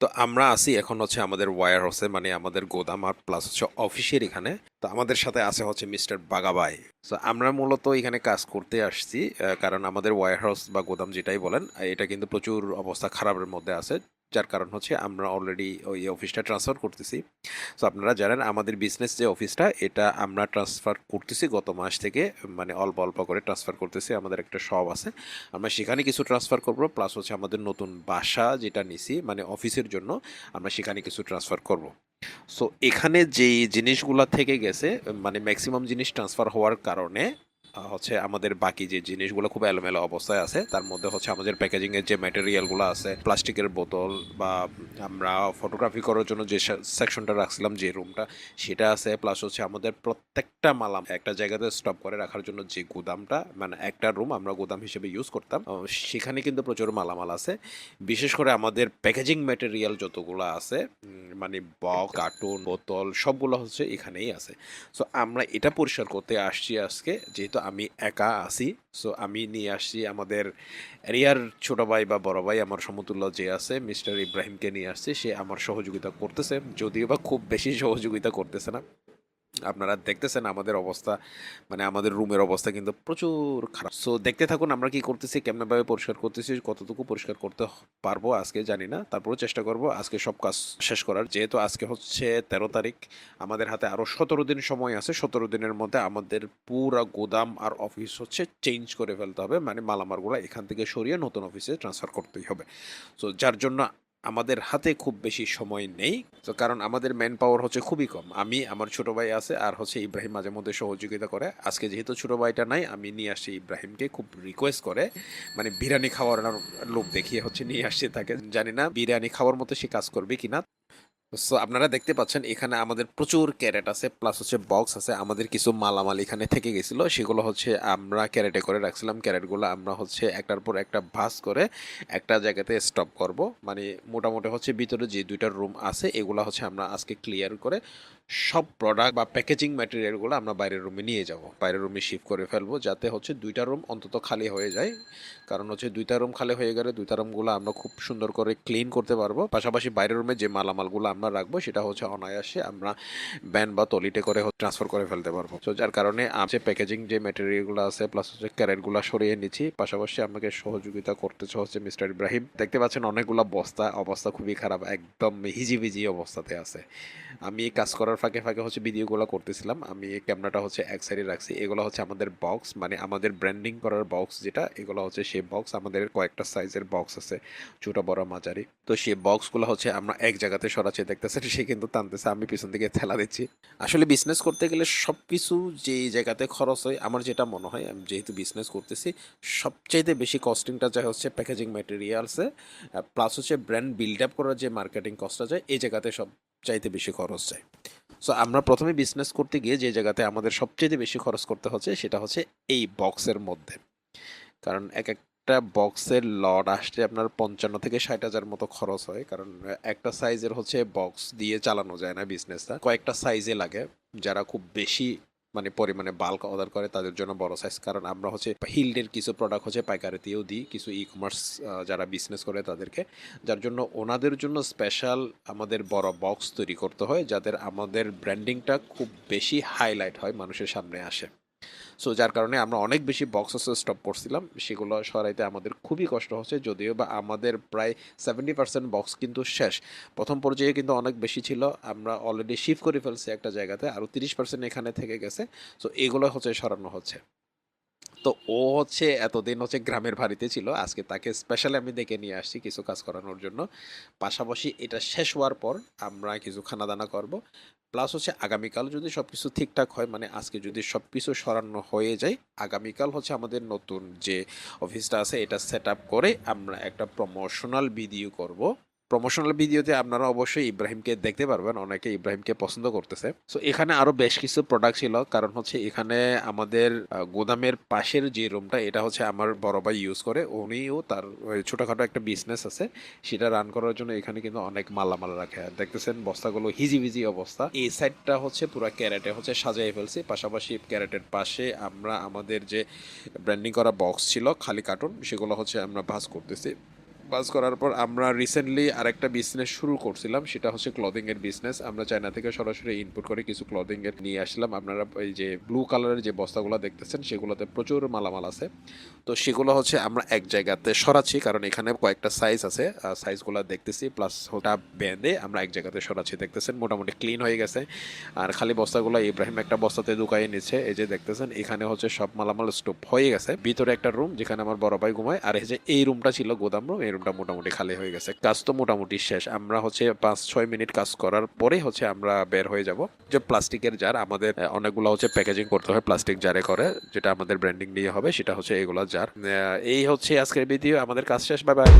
তো আমরা আছি এখন হচ্ছে আমাদের ওয়ার হাউসে মানে আমাদের গোদাম আর প্লাস হচ্ছে অফিসের এখানে। তো আমাদের সাথে আছে হচ্ছে মিস্টার বাগাবাই। তো আমরা মূলত এখানে কাজ করতে আসছি কারণ আমাদের ওয়ার হাউস বা গোদাম যেটাই বলেন এটা কিন্তু প্রচুর অবস্থা খারাপের মধ্যে আছে। যার কারণ হচ্ছে আমরা অলরেডি ওই অফিসটা ট্রান্সফার করতেছি। সো আপনারা জানেন আমাদের বিজনেস যে অফিসটা এটা আমরা ট্রান্সফার করতেছি গত মাস থেকে মানে অল্প অল্প করে ট্রান্সফার করতেছি, আমাদের একটা শপ আছে। আমরা সেখানে কিছু ট্রান্সফার করব প্লাস হচ্ছে আমাদের নতুন বাসা যেটা নিছি মানে অফিসের জন্য, আমরা সেখানে কিছু ট্রান্সফার করব। সো এখানে যেই জিনিসগুলো থেকে গেছে মানে ম্যাক্সিমাম জিনিস ট্রান্সফার হওয়ার কারণে হচ্ছে আমাদের বাকি যে জিনিসগুলো খুব এলোমেলো অবস্থায় আছে, তার মধ্যে হচ্ছে আমাদের প্যাকেজিং এর যে ম্যাটেরিয়ালগুলো আছে, প্লাস্টিকের বোতল বা আমরা ফটোগ্রাফি করার জন্য যে সেকশনটা রাখছিলাম, যে রুমটা সেটা আছে প্লাস হচ্ছে আমাদের প্রত্যেকটা মালাম একটা জায়গাতে স্টপ করে রাখার জন্য যে গুদামটা মানে একটা রুম আমরা গুদাম হিসেবে ইউজ করতাম সেখানে কিন্তু প্রচুর মালামাল আছে। বিশেষ করে আমাদের প্যাকেজিং ম্যাটেরিয়াল যতগুলো আছে মানে বক্স কার্টুন বোতল, সবগুলো হচ্ছে এখানেই আছে। সো আমরা এটা পরিষ্কার করতে আসছি আজকে, যেহেতু আমি একা আছি। সো আমি নিয়ে আসছি আমাদের এরিয়ার ছোট ভাই বা বড় ভাই, আমার সমতুল্য যে আছে, মিস্টার ইব্রাহিমকে নিয়ে আসছি। সে আমার সহযোগিতা করতেছে, যদিও বা খুব বেশি সহযোগিতা করতেছে না। আপনারা দেখতেছেন আমাদের অবস্থা মানে আমাদের রুমের অবস্থা কিন্তু প্রচুর খারাপ। সো দেখতে থাকুন আমরা কি করতেছি, কেমনভাবে পরিষ্কার করতেছি, কতটুকু পরিষ্কার করতে পারব আজকে জানি না তারপরে চেষ্টা করব আজকে সব কাজ শেষ করার। যেহেতু আজকে হচ্ছে তেরো তারিখ, আমাদের হাতে আরও সতেরো দিন সময় আছে, সতেরো দিনের মধ্যে আমাদের পুরা গোদাম আর অফিস হচ্ছে চেঞ্জ করে ফেলতে হবে মানে মালামারগুলো এখান থেকে সরিয়ে নতুন অফিসে ট্রান্সফার করতেই হবে। সো যার জন্য আমাদের হাতে খুব বেশি সময় নেই। তো কারণ আমাদের ম্যান পাওয়ার হচ্ছে খুবই কম। আমি, আমার ছোট ভাই আছে আর হচ্ছে ইব্রাহিম মাঝে মধ্যে সহযোগিতা করে। আজকে যেহেতু ছোট ভাইটা নাই, আমি নিয়ে আসছি ইব্রাহিমকে, খুব রিকোয়েস্ট করে। মানে বিরিয়ানি খাওয়ার লোক দেখিয়ে হচ্ছে নিয়ে আসছি তাকে। জানি না বিরিয়ানি খাওয়ার মতো সে কাজ করবে কিনা। সো আপনারা দেখতে পাচ্ছেন, এখানে আমাদের প্রচুর ক্যারেট আছে প্লাস হচ্ছে বক্স আছে। আমাদের কিছু মালামাল এখানে থেকে গেছিল। সেগুলো হচ্ছে আমরা ক্যারেটে করে রাখছিলাম। ক্যারেটগুলো আমরা হচ্ছে একটার পর একটা ভাস করে একটা জায়গাতে স্টপ করব। মানে মোটামুটি হচ্ছে ভিতরে যে দুইটা রুম আছে, এগুলো হচ্ছে আমরা আজকে ক্লিয়ার করে সব প্রোডাক্ট বা প্যাকেজিং ম্যাটেরিয়ালগুলো আমরা বাইরের রুমে নিয়ে যাব। বাইরের রুমে শিফট করে ফেলব, যাতে হচ্ছে দুইটা রুম অন্তত খালি হয়ে যায়। কারণ হচ্ছে দুইটা রুম খালি হয়ে গেলে দুইটা রুমগুলো আমরা খুব সুন্দর করে ক্লিন করতে পারব। পাশাপাশি বাইরের রুমে যে মালামালগুলো আমরা রাখব, সেটা হচ্ছে অনায়াসে আমরা ব্যান বা তলিটে করে ট্রান্সফার করে ফেলতে পারব। তো যার কারণে আছে প্যাকেজিং যে ম্যাটেরিয়ালগুলো আছে প্লাস হচ্ছে ক্যারেটগুলো সরিয়ে নিচ্ছি। পাশাপাশি আমাকে সহযোগিতা করতেছে হচ্ছে মিস্টার ইব্রাহিম দেখতে পাচ্ছেন অনেকগুলো বস্তা, অবস্থা খুবই খারাপ, একদম হিজিবিজি অবস্থাতে আছে। আমি কাজ করার ফাঁকে ফাঁকে হচ্ছে ভিডিওগুলো করতেছিলাম। আমি এই ক্যামেরাটা হচ্ছে এক সাইডে রাখছি। এগুলো হচ্ছে আমাদের বক্স মানে আমাদের ব্র্যান্ডিং করার বক্স যেটা, এগুলো হচ্ছে সেই বক্স আমাদের কয়েকটা সাইজের বক্স আছে, ছোট বড় মাঝারি। তো সেই বক্সগুলো হচ্ছে আমরা এক জায়গাতে সরাচ্ছি। দেখতেছেন সে কিন্তু টানতেছে, আমি পিছন দিকে ঠেলা দিচ্ছি। আসলে বিজনেস করতে গেলে সব কিছু যে জায়গাতে খরচ হয়, আমার যেটা মনে হয়, আমি যেহেতু বিজনেস করতেছি, সবচাইতে বেশি কস্টিংটা যায় হচ্ছে প্যাকেজিং ম্যাটেরিয়ালসে প্লাস হচ্ছে ব্র্যান্ড বিল্ড আপ করার যে মার্কেটিং কস্টটা যায়, এই জায়গাতে সব চাইতে বেশি খরচ যায়। সো আমরা প্রথমে বিজনেস করতে গিয়ে যে জায়গাতে আমাদের সবচেয়ে বেশি খরচ করতে হচ্ছে, সেটা হচ্ছে এই বক্সের মধ্যে। কারণ এক একটা বক্সের লট আসতে আপনার পঞ্চান্ন থেকে ষাট হাজার মতো খরচ হয়। কারণ, একটা সাইজের হচ্ছে বক্স দিয়ে চালানো যায় না বিজনেসটা কয়েকটা সাইজে লাগে, যারা খুব বেশি মানে পরিমাণে বাল্ক অর্ডার করে তাদের জন্য বড় সাইজ কারণ, আমরা হচ্ছে হিল্ডের কিছু প্রোডাক্ট হচ্ছে পাইকারিতেও দিই, কিছু ই কমার্স যারা বিজনেস করে তাদেরকে। যার জন্য ওনাদের জন্য স্পেশাল আমাদের বড় বক্স তৈরি করতে হয়, যাদের আমাদের ব্র্যান্ডিংটা খুব বেশি হাইলাইট হয়, মানুষের সামনে আসে। সো যার কারণে আমরা অনেক বেশি বক্স স্টপ করছিলাম। সেগুলো সরাইতে আমাদের খুবই কষ্ট হচ্ছে, যদিও বা আমাদের প্রায় সেভেন্টি পার্সেন্ট বক্স কিন্তু শেষ। প্রথম পর্যায়ে কিন্তু অনেক বেশি ছিল। আমরা অলরেডি শিফট করে ফেলছি একটা জায়গাতে আরও তিরিশ পার্সেন্ট এখানে থেকে গেছে। সো এগুলো হচ্ছে সরানো হচ্ছে। তো ও হচ্ছে এতদিন হচ্ছে গ্রামের বাড়িতে ছিল। আজকে তাকে স্পেশালি আমি ডেকে নিয়ে আসছি কিছু কাজ করানোর জন্য। পাশাপাশি এটা শেষ হওয়ার পর আমরা কিছু খানা দানা করব। প্লাস হচ্ছে আগামীকাল যদি সব কিছু ঠিকঠাক হয় মানে আজকে যদি সব কিছু সরানো হয়ে যায়, আগামীকাল হচ্ছে আমাদের নতুন যে অফিসটা আছে, এটা সেট আপ করে আমরা একটা প্রমোশনাল ভিডিও করব। প্রমোশনাল ভিডিওতে আপনারা অবশ্যই ইব্রাহিমকে দেখতে পারবেন, অনেকে ইব্রাহিমকে পছন্দ করতেছে। সো এখানে আরও বেশ কিছু প্রোডাক্ট ছিল, কারণ হচ্ছে এখানে আমাদের গোদামের পাশের যে রুমটা এটা হচ্ছে আমার বড় ভাই ইউজ করে, উনিও তার ছোটখাটো একটা বিজনেস আছে, সেটা রান করার জন্য এখানে কিন্তু অনেক মালামাল রাখে। দেখতেছেন বস্তাগুলো হিজিবিজি অবস্থা। এই সাইডটা হচ্ছে পুরো ক্যারেটে হচ্ছে সাজাই ফেলছি, পাশাপাশি ক্যারেটের পাশে আমরা আমাদের যে ব্র্যান্ডিং করা বক্স ছিল, খালি কার্টুন সেগুলো হচ্ছে আমরা ভাস করতেছি। বাস করার পর আমরা রিসেন্টলি আরেকটা বিজনেস শুরু করছিলাম, সেটা হচ্ছে ক্লদিং এর বিজনেস আমরা চায়না থেকে সরাসরি ইনপুট করে কিছু ক্লদিং এর নিয়ে আসলাম। আপনারা এই যে ব্লু কালারের যে বস্তাগুলো দেখতেছেন, সেগুলোতে প্রচুর মালামাল আছে। তো সেগুলো হচ্ছে আমরা এক জায়গাতে সরাচ্ছি, কারণ এখানে কয়েকটা সাইজ আছে। সাইজগুলো দেখতেছি প্লাস ওটা বেঁধে আমরা এক জায়গাতে সরাচ্ছি। দেখতেছেন, মোটামুটি ক্লিন হয়ে গেছে। আর খালি বস্তাগুলো ইব্রাহিম একটা বস্তাতে ঢুকাই নিচ্ছে। এই যে দেখতেছেন, এখানে হচ্ছে সব মালামাল স্টোপ হয়ে গেছে। ভিতরে একটা রুম যেখানে আমার বড় ভাই ঘুমায়। আর এই যে এই রুমটা ছিল গোদাম রুম এই রুমটা মোটামুটি খালি হয়ে গেছে। কাজ তো মোটামুটি শেষ। আমরা হচ্ছে পাঁচ, ছয় মিনিট কাজ করার পরে হচ্ছে আমরা বের হয়ে যাব। যে প্লাস্টিকের জার, আমাদের অনেকগুলো হচ্ছে প্যাকেজিং করতে হয় প্লাস্টিক জারে করে, যেটা আমাদের ব্র্যান্ডিং নিয়ে হবে, সেটা হচ্ছে এগুলো জার। এই হচ্ছে আজকের ভিডিও আমাদের কাজ শেষ। Bye bye